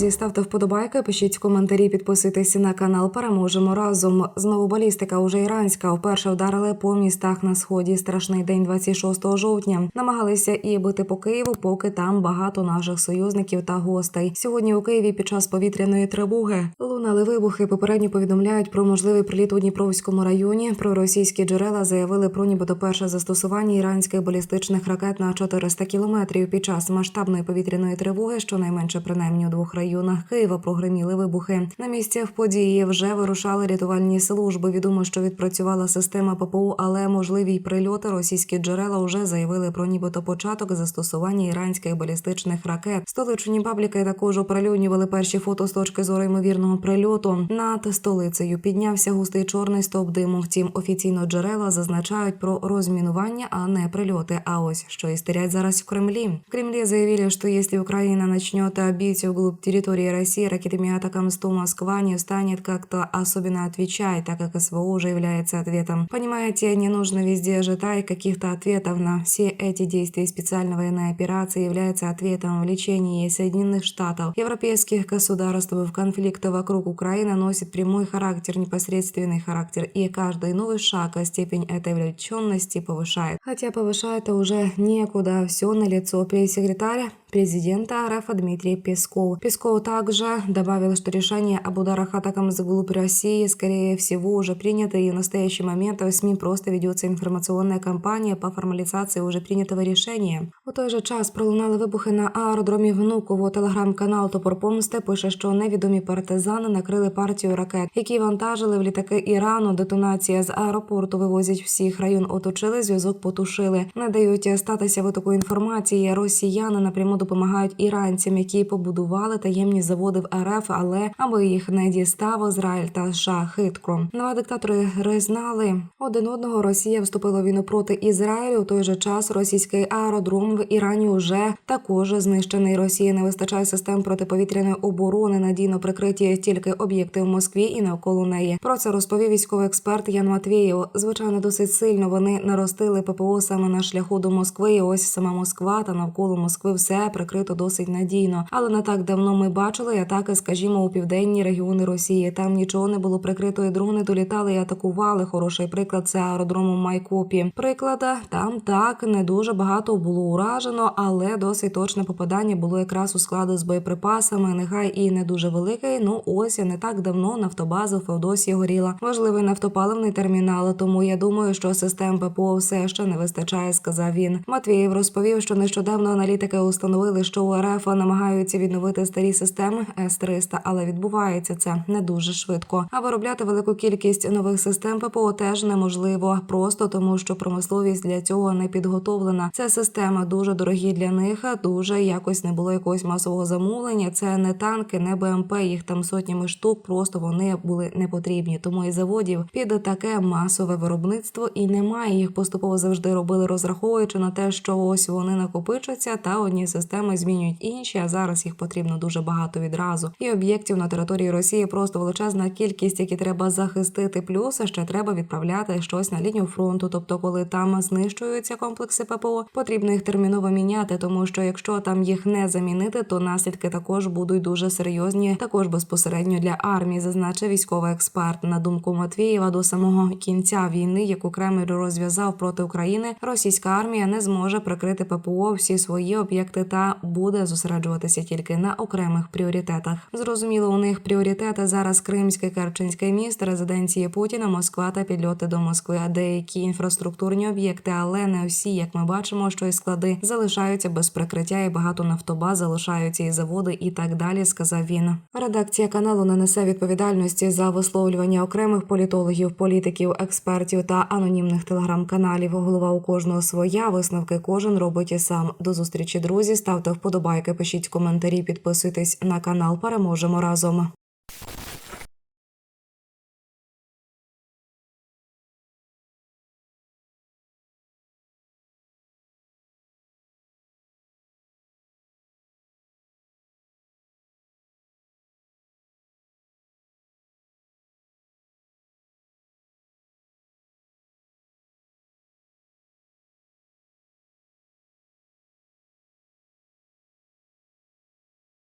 Друзі, ставте вподобайки, пишіть коментарі, підписуйтесь на канал. Переможемо разом. Знову балістика уже іранська. Вперше вдарили по містах на сході. Страшний день 26 жовтня. Намагалися і бити по Києву, поки там багато наших союзників та гостей. Сьогодні у Києві під час повітряної тривоги лунали вибухи. Попередньо повідомляють про можливий приліт у Дніпровському районі. Про російські джерела заявили про нібито перше застосування іранських балістичних ракет на 400 кілометрів під час масштабної повітряної тривоги, щонайменше принаймні у двох районах Києва прогреміли вибухи. На місцях події вже вирушали рятувальні служби. Відомо, що відпрацювала система ППО, але можливі й прильоти російські джерела вже заявили про нібито початок застосування іранських балістичних ракет. Столичні пабліки також оприлюднювали перші фото з точки зору ймовірного прильоту. Над столицею піднявся густий чорний стовп диму. Втім, офіційно джерела зазначають про розмінування, а не прильоти. А ось що істерять зараз в Кремлі. В Кремлі заявили, что если Украина начнет бить вглубь территории России ракетами атакам 100 Москва не станет как-то особенно отвечать, так как СВО уже является ответом. Понимаете, не нужно везде ожидать каких-то ответов на все эти действия. Специальной военной операции является ответом влечения Соединенных Штатов, европейских государств в конфликты вокруг Украины носит прямой характер, непосредственный характер, и каждый новый шаг степень этой вовлеченности повышает. Хотя повышает это уже некуда, все на лицо. Пресс-секретарь президента РФ Дмитрий Песков. Песков также добавил, что решение об ударах атакам вглубь России, скорее всего, уже принято, и в настоящий момент в СМИ просто ведется информационная кампания по формализации уже принятого решения. У той же час пролунали вибухи на аеродромі Внуково. Телеграм-канал Топор Помсти пише, що невідомі партизани накрили партію ракет, які вантажили в літаки Ірану. Детонація з аеропорту вивозять всіх. Район оточили, зв'язок потушили. Не дають статися витоку інформації. Росіяни напряму допомагають іранцям, які побудували таємні заводи в РФ, але аби їх не дістав Ізраїль та США хитро. Два диктатори знали один одного. Росія вступила війну проти Ізраїлю. У той же час російський аеродром Ірані вже також знищений. Росії не вистачає систем протиповітряної оборони. Надійно прикриті тільки об'єкти в Москві і навколо неї. Про це розповів військовий експерт Ян Матвєєв. Звичайно, досить сильно вони наростили ППО саме на шляху до Москви. І ось сама Москва та навколо Москви все прикрито досить надійно. Але не так давно ми бачили атаки, скажімо, у південні регіони Росії. Там нічого не було прикрито, і дрони долітали і атакували. Хороший приклад це аеродром у Майкопі. Приклада там так не дуже багато було уражено, але досить точне попадання було якраз у склади з боєприпасами. Нехай і не дуже великий. Ну ось не так давно нафтобаза в Феодосії горіла. Важливий нафтопаливний термінал. Тому я думаю, що систем ППО все ще не вистачає, сказав він. Матвієв розповів, що нещодавно аналітики установили, що у РФ намагаються відновити старі системи С-300, але відбувається це не дуже швидко. А виробляти велику кількість нових систем ППО теж неможливо, просто тому, що промисловість для цього не підготовлена. Це системи дуже дорогі для них. а Дуже якось не було якогось масового замовлення. Це не танки, не БМП. Їх там сотнями штук. Просто вони були не потрібні. Тому і заводів під таке масове виробництво і немає. Їх поступово завжди робили, розраховуючи на те, що ось вони накопичаться, та одні системи змінюють інші. А зараз їх потрібно дуже багато відразу. І об'єктів на території Росії просто величезна кількість, які треба захистити. Плюс ще треба відправляти щось на лінію фронту. Тобто, коли там знищуються комплекси ППО, потрібно їх терміново міняти, тому що якщо там їх не замінити, то наслідки також будуть дуже серйозні, також безпосередньо для армії, зазначив військовий експерт. На думку Матвієва, до самого кінця війни, яку Кремль розв'язав проти України, російська армія не зможе прикрити ППО всі свої об'єкти та буде зосереджуватися тільки на окремих пріоритетах. Зрозуміло, у них пріоритети зараз Кримське Керченське місто, резиденції Путіна, Москва та підльоти до Москви. А деякі інфраструктурні об'єкти, але не всі, як ми бачимо, що і склади залишаються без прикриття, і багато нафтобаз залишаються і заводи, і так далі. Сказав він. Редакція каналу не несе відповідальності за висловлювання окремих політологів, політиків, експертів та анонімних телеграм-каналів. Голова у кожного своя висновки кожен робить і сам. До зустрічі, друзі. Ставте вподобайки, пишіть коментарі, підписуйтесь на канал. Переможемо разом.